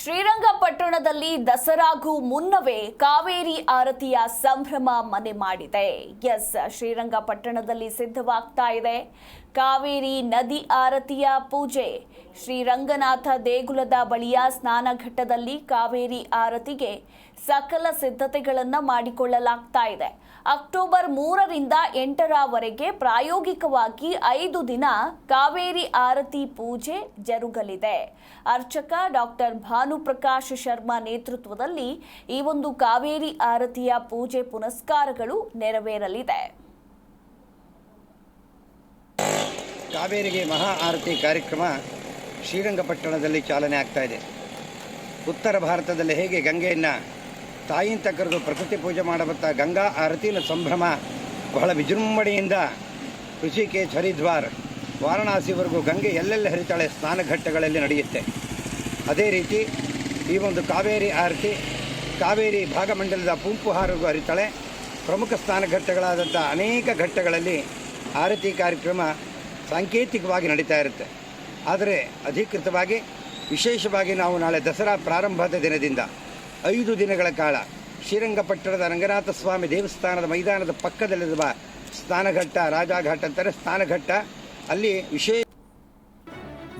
ಶ್ರೀರಂಗಪಟ್ಟಣದಲ್ಲಿ ದಸರಾಗೂ ಮುನ್ನವೇ ಕಾವೇರಿ ಆರತಿಯ ಸಂಭ್ರಮ ಮನೆ ಮಾಡಿದೆ. ಎಸ್, ಶ್ರೀರಂಗಪಟ್ಟಣದಲ್ಲಿ ಸಿದ್ಧವಾಗ್ತಾ ಇದೆ. ಕಾವೇರಿ ನದಿ ಆರತಿಯ ಪೂಜೆ. ಶ್ರೀರಂಗನಾಥ ದೇಗುಲದ ಬಳಿಯ ಸ್ನಾನಘಟ್ಟದಲ್ಲಿ ಕಾವೇರಿ ಆರತಿಗೆ ಸಕಲ ಸಿದ್ಧತೆಗಳನ್ನು ಮಾಡಿಕೊಳ್ಳಲಾಗ್ತಾ ಇದೆ. ಅಕ್ಟೋಬರ್ ಮೂರರಿಂದ ಎಂಟರವರೆಗೆ ಪ್ರಾಯೋಗಿಕವಾಗಿ ಐದು ದಿನ ಕಾವೇರಿ ಆರತಿ ಪೂಜೆ ಜರುಗಲಿದೆ. ಅರ್ಚಕ ಡಾಕ್ಟರ್ ಭಾನುಪ್ರಕಾಶ್ ಶರ್ಮಾ ನೇತೃತ್ವದಲ್ಲಿ ಈ ಒಂದು ಕಾವೇರಿ ಆರತಿಯ ಪೂಜೆ ಪುನಸ್ಕಾರಗಳು ನೆರವೇರಲಿದೆ. ಕಾವೇರಿಗೆ ಮಹಾ ಆರತಿ ಕಾರ್ಯಕ್ರಮ ಶ್ರೀರಂಗಪಟ್ಟಣದಲ್ಲಿ ಚಾಲನೆ ಆಗ್ತಾ ಇದೆ. ಉತ್ತರ ಭಾರತದಲ್ಲಿ ಹೇಗೆ ಗಂಗೆಯನ್ನು ತಾಯಿಯಿಂದ ಕರೆದು ಪ್ರಕೃತಿ ಪೂಜೆ ಮಾಡಬತ್ತ ಗಂಗಾ ಆರತಿನ ಸಂಭ್ರಮ ಬಹಳ ವಿಜೃಂಭಣೆಯಿಂದ ಋಷಿಕೇಶ್ ಹರಿದ್ವಾರ್ ವಾರಣಾಸಿವರೆಗೂ ಗಂಗೆ ಎಲ್ಲೆಲ್ಲಿ ಹರಿತಾಳೆ ಸ್ನಾನಘಟ್ಟಗಳಲ್ಲಿ ನಡೆಯುತ್ತೆ. ಅದೇ ರೀತಿ ಈ ಒಂದು ಕಾವೇರಿ ಆರತಿ, ಕಾವೇರಿ ಭಾಗಮಂಡಲದ ಪೂಂಪುಹಾರಗೂ ಹರಿತಾಳೆ ಪ್ರಮುಖ ಸ್ಥಾನಘಟ್ಟಗಳಾದಂಥ ಅನೇಕ ಘಟ್ಟಗಳಲ್ಲಿ ಆರತಿ ಕಾರ್ಯಕ್ರಮ ಸಾಂಕೇತಿಕವಾಗಿ ನಡೀತಾ ಇರುತ್ತೆ. ಆದರೆ ಅಧಿಕೃತವಾಗಿ, ವಿಶೇಷವಾಗಿ ನಾವು ನಾಳೆ ದಸರಾ ಪ್ರಾರಂಭದ ದಿನದಿಂದ ಐದು ದಿನಗಳ ಕಾಲ ಶ್ರೀರಂಗಪಟ್ಟಣದ ರಂಗನಾಥ ಸ್ವಾಮಿ ದೇವಸ್ಥಾನದ ಮೈದಾನದ ಪಕ್ಕದಲ್ಲಿರುವ ಸ್ನಾನಘಟ್ಟ ರಾಜಾಘಾಟ್ ಅಂತಾರೆ ಸ್ನಾನಘಟ್ಟ ಅಲ್ಲಿ ವಿಶೇಷ